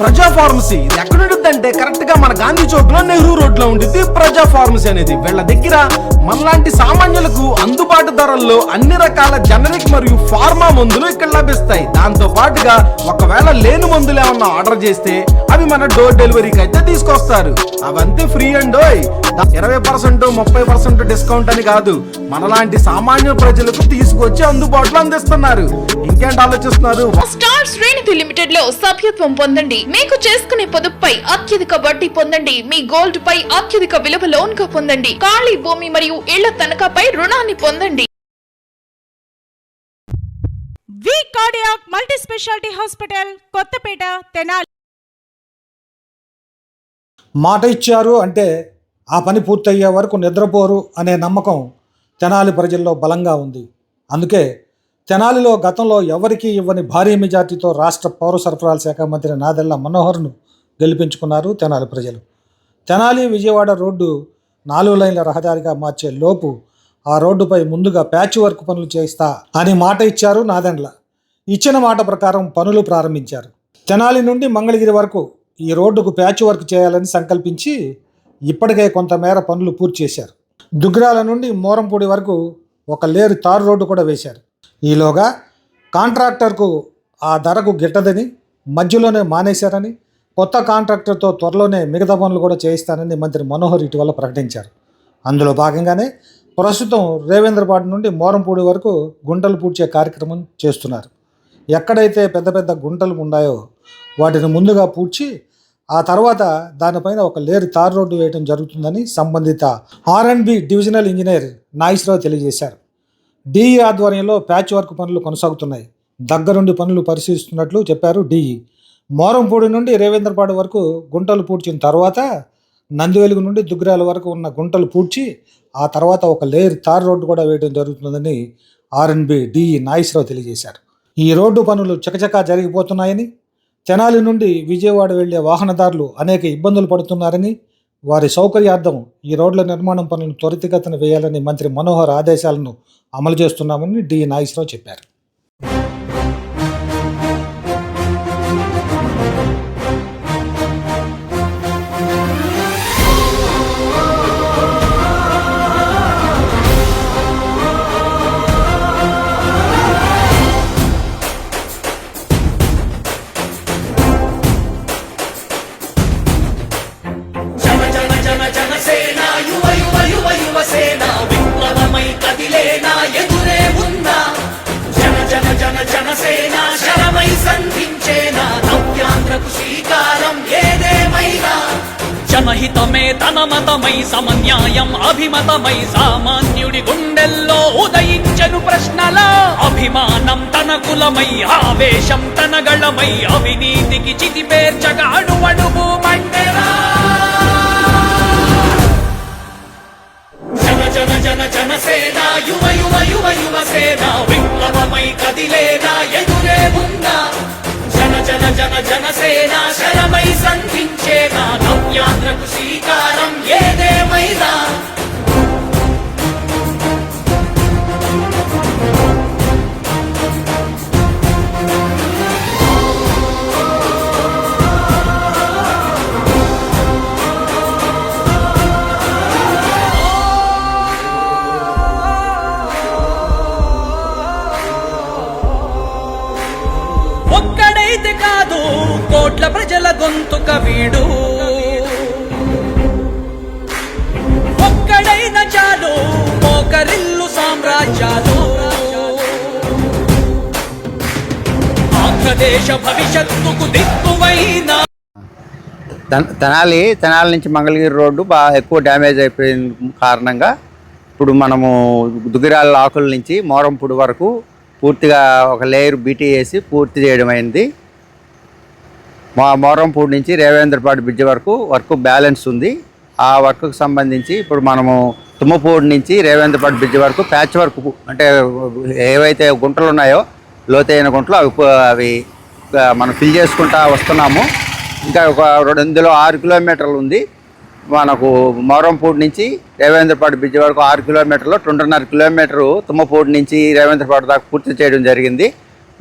ప్రజా ఫార్మసీ. ఇది ఎక్కడ ఉంటుందంటే కరెక్ట్గా మన గాంధీ చౌక్లో నెహ్రూ రోడ్లో ఉంటుంది ప్రజా ఫార్మసీ అనేది. వీళ్ళ దగ్గర మనలాంటి సామాన్యులకు అందుబాటు ధరల్లో అన్ని రకాల జనరిక్ మరియు ఫార్మా మందులు ఇక్కడ లభిస్తాయి. దాంతో పాటుగా ఒకవేళ లేని మందులు ఏమన్నా ఆర్డర్ చేస్తే అవి మన డోర్ డెలివరీకి అయితే తీసుకొస్తారు. అవంతే ఫ్రీ అండ్ ఇరవై పర్సెంట్ ముప్పై పర్సెంట్ డిస్కౌంట్ అని కాదు. మనలాంటి సామాన్య ప్రజలకు తీసుకొచ్చి అందుబాటులో అందిస్తున్నారు. ఇంకేంటి ఆలోచిస్తున్నారు? స్టార్ శ్రేణిధి లిమిటెడ్లో సభ్యత్వం పొందండి. మీకు చేసుకునే పొదుపుపై అత్యధిక వడ్డీ పొందండి. మీ గోల్డ్ పై అత్యధిక విలువ లోన్గా పొందండి. ఖాళీ భూమి మరియు ఇళ్ళ తనఖాపై రుణాన్ని పొందండి. V cardiac multi speciality hospital Kothapeta Tenali. మాట ఇచ్చారు అంటే ఆ పని పూర్తయ్యే వరకు నిద్రపోరు అనే నమ్మకం తెనాలి ప్రజల్లో బలంగా ఉంది. అందుకే తెనాలిలో గతంలో ఎవరికీ ఇవ్వని భారీ మెజార్టీతో రాష్ట్ర పౌర సరఫరాల శాఖ మంత్రి నాదెళ్ళ మనోహర్ను గెలిపించుకున్నారు తెనాలి ప్రజలు. తెనాలి విజయవాడ రోడ్డు నాలుగు లైన్ల రహదారిగా మార్చే లోపు ఆ రోడ్డుపై ముందుగా ప్యాచ్ వర్క్ పనులు చేయిస్తా అని మాట ఇచ్చారు నాదెండ్ల. ఇచ్చిన మాట ప్రకారం పనులు ప్రారంభించారు. తెనాలి నుండి మంగళగిరి వరకు ఈ రోడ్డుకు ప్యాచ్ వర్క్ చేయాలని సంకల్పించి ఇప్పటికే కొంతమేర పనులు పూర్తి చేశారు. దుగ్గిరాల నుండి మోరంపూడి వరకు ఒక లేరు తారు రోడ్డు కూడా వేశారు. ఈలోగా కాంట్రాక్టర్కు ఆ ధరకు గిట్టదని మధ్యలోనే మానేశారని కొత్త కాంట్రాక్టర్తో త్వరలోనే మిగతా పనులు కూడా చేయిస్తానని మంత్రి మనోహర్ ఇటీవల ప్రకటించారు. అందులో భాగంగానే ప్రస్తుతం రేవేంద్రపాట నుండి మోరంపూడి వరకు గుంటలు పూడ్చే కార్యక్రమం చేస్తున్నారు. ఎక్కడైతే పెద్ద పెద్ద గుంటలు ఉన్నాయో వాటిని ముందుగా పూడ్చి ఆ తర్వాత దానిపైన ఒక లేరు తార్ రోడ్డు వేయడం జరుగుతుందని సంబంధిత R and B divisional engineer Nageswara Rao తెలియజేశారు. డిఈ ఆధ్వర్యంలో ప్యాచ్ వర్క్ పనులు కొనసాగుతున్నాయి. దగ్గరుండి పనులు పరిశీలిస్తున్నట్లు చెప్పారు డిఈ. మోరంపూడి నుండి రేవేంద్రపాడు వరకు గుంటలు పూడ్చిన తర్వాత నందివెలుగు నుండి దుగ్గరాల వరకు ఉన్న గుంటలు పూడ్చి ఆ తర్వాత ఒక లేయర్ తార్ రోడ్డు కూడా వేయడం జరుగుతుందని ఆర్ఎన్బి డిఈ నాగేశ్వరరావు తెలియజేశారు. ఈ రోడ్డు పనులు చకచకా జరిగిపోతున్నాయని తెనాలి నుండి విజయవాడ వెళ్ళే వాహనదారులు అనేక ఇబ్బందులు పడుతున్నారని వారి సౌకర్యార్థం ఈ రోడ్ల నిర్మాణం పనులను త్వరితగతిన వేయాలని మంత్రి మనోహర్ ఆదేశాలను అమలు చేస్తున్నామని డి నాగేశ్వరరావు చెప్పారు. జనహితమే తన మతమై సమన్యాయం అభిమతమై సామాన్యుడి గుండెల్లో ఉదయించను ప్రశ్నల. అభిమానం తన కులమై ఆవేశం తన గళమై అవినీతికి చితి పేర్చగా అడువడుగు మండెరా జన జన జనసేన యువ యువ యువ యువసేన విప్లవమై కదిలేనా ఎదురే ఉందా జన జన జన జనసేన శరమై సంధించేనా నవ్యాంధ్రకు శ్రీ గొంతు కవిడు. ఒక్కడైన చాలు మోకరిల్లు సామ్రాజ్యాలు. ఆంధ్రదేశ భవిష్యత్తుకు దిక్కువైన తెనాలి తెనాలి నుంచి మంగళగిరి రోడ్డు బాగా ఎక్కువ డ్యామేజ్ అయిపోయిన కారణంగా ఇప్పుడు మనము దుగిరాల ఆకుల నుంచి మోరంపూడి వరకు పూర్తిగా ఒక లేయర్ బీటీ వేసి పూర్తి చేయడం అయింది మా మోరంపూడి నుంచి రేవేంద్రపాడు బ్రిడ్జ్ వరకు వర్క్ బ్యాలెన్స్ ఉంది. ఆ వర్క్కు సంబంధించి ఇప్పుడు మనము తుమ్మపూడి నుంచి రేవేంద్రపాడు బ్రిడ్జ్ వరకు ప్యాచ్ వర్క్ అంటే ఏవైతే గుంటలు ఉన్నాయో లోతైన గుంటలు అవి అవి మనం ఫిల్ చేసుకుంటా వస్తున్నాము. ఇంకా ఒక రెండు ఇందులో ఆరు కిలోమీటర్లు ఉంది. మనకు మోరంపూడి నుంచి రేవేంద్రపాడు బ్రిడ్జ్ వరకు ఆరు కిలోమీటర్లు రెండున్నర కిలోమీటరు తుమ్మపూడి నుంచి రేవేంద్రపాడు దాకా పూర్తి చేయడం జరిగింది.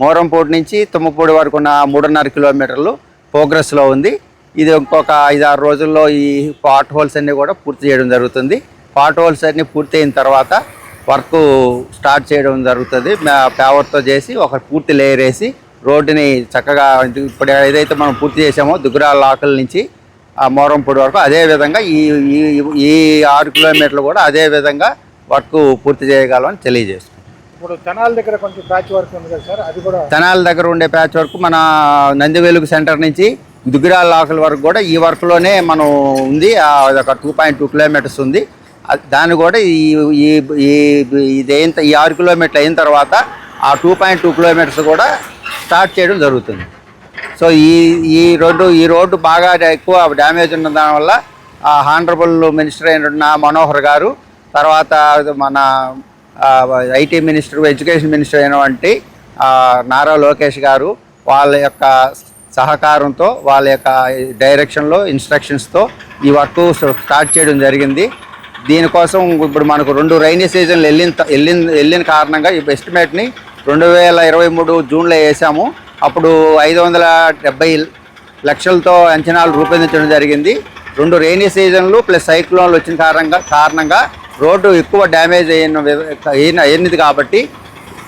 మోరంపూడి నుంచి తుమ్మపూడి వరకు ఉన్న మూడున్నర కిలోమీటర్లు ప్రోగ్రెస్లో ఉంది. ఇది ఇంకొక ఐదారు రోజుల్లో ఈ పాట్ హోల్స్ అన్నీ కూడా పూర్తి చేయడం జరుగుతుంది. పాట్ హోల్స్ అన్నీ పూర్తి అయిన తర్వాత వర్క్ స్టార్ట్ చేయడం జరుగుతుంది. పేవర్తో చేసి ఒక పూర్తి లేయర్ వేసి రోడ్డుని చక్కగా ఇప్పుడు ఏదైతే మనం పూర్తి చేసామో దుగ్గురాల ఆకుల నుంచి ఆ మోరంపూడి వరకు అదే విధంగా ఈ ఈ ఆరు కిలోమీటర్లు కూడా అదే విధంగా వర్క్ పూర్తి చేయగలమని తెలియజేస్తుంది ఇప్పుడు తెనాల దగ్గర కొంచెం ప్యాచ్ వర్క్ ఉంది కదా సార్? అది కూడా తెనాల దగ్గర ఉండే ప్యాచ్ వర్క్ మన నందివేలుగు సెంటర్ నుంచి దుగ్గిరాల లాకల వరకు కూడా ఈ వర్క్లోనే మనం ఉంది. ఆ, ఒక టూ పాయింట్ టూ కిలోమీటర్స్ ఉంది. దాన్ని కూడా ఈ ఈ ఇది అయిన ఈ ఆరు కిలోమీటర్లు అయిన తర్వాత ఆ టూ పాయింట్ టూ కిలోమీటర్స్ కూడా స్టార్ట్ చేయడం జరుగుతుంది. సో ఈ ఈ రోడ్డు ఈ రోడ్డు బాగా ఎక్కువ డ్యామేజ్ ఉన్న దానివల్ల ఆ హానరబుల్ మినిస్టర్ అయిన మనోహర్ గారు తర్వాత మన ఐటీ మినిస్టర్ ఎడ్యుకేషన్ మినిస్టర్ అయినటువంటి నారా లోకేష్ గారు వాళ్ళ యొక్క సహకారంతో వాళ్ళ యొక్క డైరెక్షన్లో ఇన్స్ట్రక్షన్స్తో ఈ వర్క్ స్టార్ట్ చేయడం జరిగింది. దీనికోసం ఇప్పుడు మనకు రెండు రైనీ సీజన్లు వెళ్ళిన వెళ్ళిన వెళ్ళిన కారణంగా ఈ ఎస్టిమేట్ని రెండు వేల ఇరవై మూడు జూన్లో వేసాము. అప్పుడు ఐదు వందల డెబ్బై లక్షలతో అంచనాలు రూపొందించడం జరిగింది. రెండు రైనీ సీజన్లు ప్లస్ సైక్లోన్లు వచ్చిన కారణంగా కారణంగా రోడ్డు ఎక్కువ డ్యామేజ్ అయిన అయిన అయినది కాబట్టి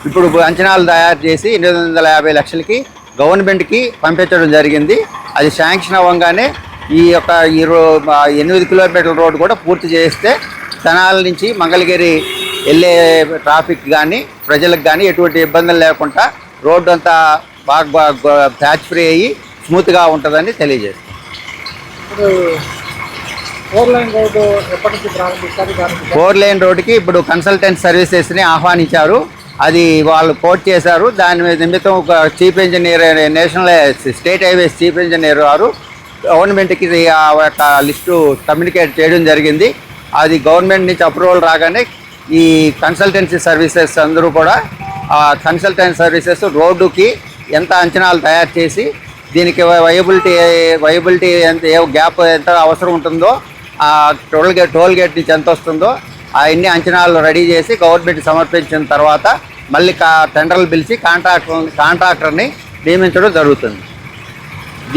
ఇప్పుడు అంచనాలు తయారు చేసి ఎనిమిది వందల యాభై లక్షలకి గవర్నమెంట్కి పంపించడం జరిగింది. అది శాంక్షన్ అవ్వగానే ఈ యొక్క ఈ రో ఎనిమిది కిలోమీటర్ల రోడ్డు కూడా పూర్తి చేస్తే తెనాల నుంచి మంగళగిరి వెళ్ళే ట్రాఫిక్ కానీ ప్రజలకు కానీ ఎటువంటి ఇబ్బందులు లేకుండా రోడ్డు అంతా బాగా బాగా ప్యాచ్ ఫ్రీ అయ్యి స్మూత్గా ఉంటుందని తెలియజేస్తాం ఫోర్ లైన్ రోడ్డు ఎప్పటి నుంచి ప్రారంభిస్తారు? దానికి ఫోర్ లైన్ రోడ్డుకి ఇప్పుడు కన్సల్టెంట్ సర్వీసెస్ని ఆహ్వానించారు. అది వాళ్ళు కోట్ చేశారు. దాని మీద నిమిత్తం ఒక chief engineer national state highways chief engineer వారు గవర్నమెంట్కి లిస్టు కమ్యూనికేట్ చేయడం జరిగింది. అది గవర్నమెంట్ నుంచి అప్రూవల్ రాగానే ఈ కన్సల్టెన్సీ సర్వీసెస్ అందరూ కూడా ఆ కన్సల్టెన్సీ సర్వీసెస్ రోడ్డుకి ఎంత అంచనాలు తయారు చేసి దీనికి వయబిలిటీ వయబిలిటీ ఎంత ఏ గ్యాప్ ఎంత అవసరం ఉంటుందో ఆ టోల్ గేట్ టోల్ గేట్ నుంచి ఎంత వస్తుందో అవన్నీ అంచనాలు రెడీ చేసి గవర్నమెంట్ సమర్పించిన తర్వాత మళ్ళీ కా టెండర్లు పిలిచి కాంట్రాక్టర్ కాంట్రాక్టర్ని నియమించడం జరుగుతుంది.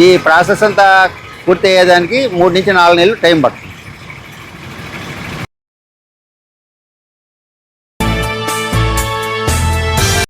ఈ ప్రాసెస్ అంతా పూర్తి అయ్యేదానికి మూడు నుంచి నాలుగు నెలలు టైం పడుతుంది.